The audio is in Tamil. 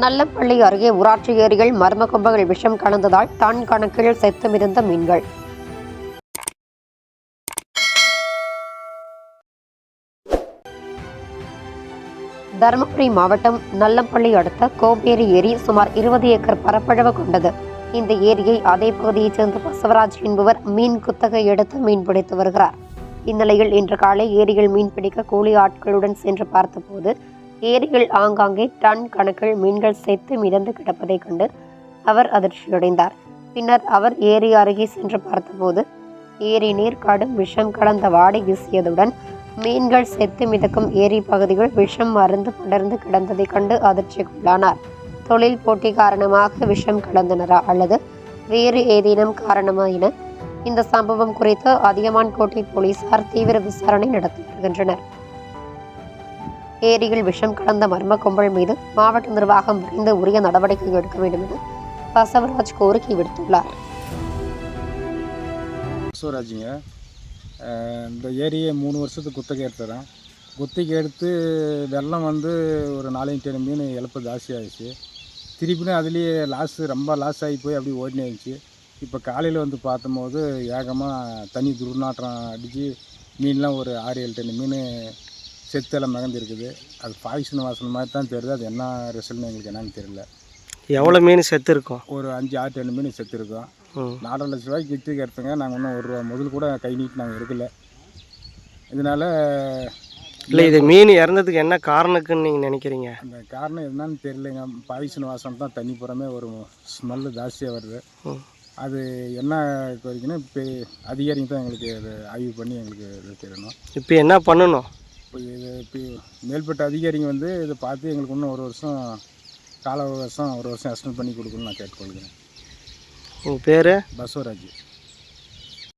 நல்லப்பள்ளி அருகே ஊராட்சி ஏரியில் மர்ம கும்பங்கள் விஷம் கலந்ததால் தான் கணக்கில் செத்துமிருந்த மீன்கள். தருமபுரி மாவட்டம் நல்லம்பள்ளி அடுத்த கோப்பேரி ஏரி சுமார் இருபது ஏக்கர் பரப்பளவு கொண்டது. இந்த ஏரியை அதே பகுதியைச் சேர்ந்த பசவராஜ் என்பவர் மீன் குத்தகை எடுத்து மீன் பிடித்து வருகிறார். இந்நிலையில் இன்று காலை ஏரியில் மீன் பிடிக்க கூலி ஆட்களுடன் சென்று பார்த்தபோது ஏரியில் ஆங்காங்கே டன் கணக்கில் மீன்கள் செத்து மிதந்து கிடப்பதைக் கண்டு அவர் அதிர்ச்சியடைந்தார். பின்னர் அவர் ஏரி அருகே சென்று பார்த்தபோது ஏரி நீர் கடும் விஷம் கலந்த வாடை வீசியதுடன் மீன்கள் செத்து மிதக்கும் ஏரி பகுதிகள் விஷம் மருந்து படர்ந்து கிடந்ததைக் கண்டு அதிர்ச்சிக்குள்ளானார். தொழில் போட்டி காரணமாக விஷம் கலந்தனரா அல்லது வேறு ஏதேனும் காரணமா என இந்த சம்பவம் குறித்து அதியமான் கோட்டை போலீசார் தீவிர விசாரணை நடத்தி வருகின்றனர். ஏரியில் விஷம் கலந்த மர்ம கும்பல் மீது மாவட்ட நிர்வாகம் விரைந்து உரிய நடவடிக்கை எடுக்க வேண்டும் என பசவராஜ் கோரிக்கை விடுத்துள்ளார். சிவராஜுங்க இந்த ஏரியை மூணு வருஷத்துக்கு குத்தகை எடுத்துறேன். குத்தகை எடுத்து வெள்ளம் வந்து ஒரு நாலஞ்சு டன் மீன் இழப்பு ஜாஸ்தி ஆயிடுச்சு. திருப்பியும் அதுலேயே லாஸ் ரொம்ப லாஸ் ஆகி போய் அப்படியே ஓடினே இருந்துச்சு. இப்போ காலையில் வந்து பார்த்தம்போது ஏகமாக தண்ணி துர்நாற்றம் அடித்து மீன்லாம் ஒரு ஆறு ஏழு டன் மீன் செத்தெல்லாம் மிதந்துருக்குது. அது பாய்சன் வாசனை மாதிரி தான் தெரியுது. அது என்ன ரிசல்ட்னு எங்களுக்கு என்னன்னு தெரியல. எவ்வளோ மீன் செத்து இருக்கும் ஒரு அஞ்சு ஆறு டன் மீன் செத்துருக்கோம். ம். நாலரை லட்ச ரூபாய்க்கு விற்றுக்கு எடுத்துங்க நாங்கள் இன்னும் ஒரு ரூபா முதல் கூட கை நீட்டி நாங்கள் எடுக்கல. இதனால் இல்லை இது மீன் இறந்ததுக்கு என்ன காரணக்குன்னு நீங்கள் நினைக்கிறீங்க? அந்த காரணம் என்னன்னு தெரியலைங்க. பாய்சன் வாசம் தான் தண்ணி புறமே ஒரு ஸ்மெல்லு ஜாஸ்தியாக வருது. அது என்ன வரைக்குன்னா இப்போ அதிகாரிங்க தான் எங்களுக்கு அது ஆய்வு பண்ணி எங்களுக்கு இது தெரியணும். இப்போ என்ன பண்ணணும்? இப்போ இது இப்போ மேல்பட்ட அதிகாரிங்க வந்து இதை பார்த்து எங்களுக்கு இன்னும் ஒரு வருஷம் கால அவகாசம் ஒரு வருஷம் எக்ஸ்டெண்ட் பண்ணி கொடுக்கணும்னு நான் கேட்டுக்கொள்கிறேன். உங்கள் பேர்? பசவராஜ்.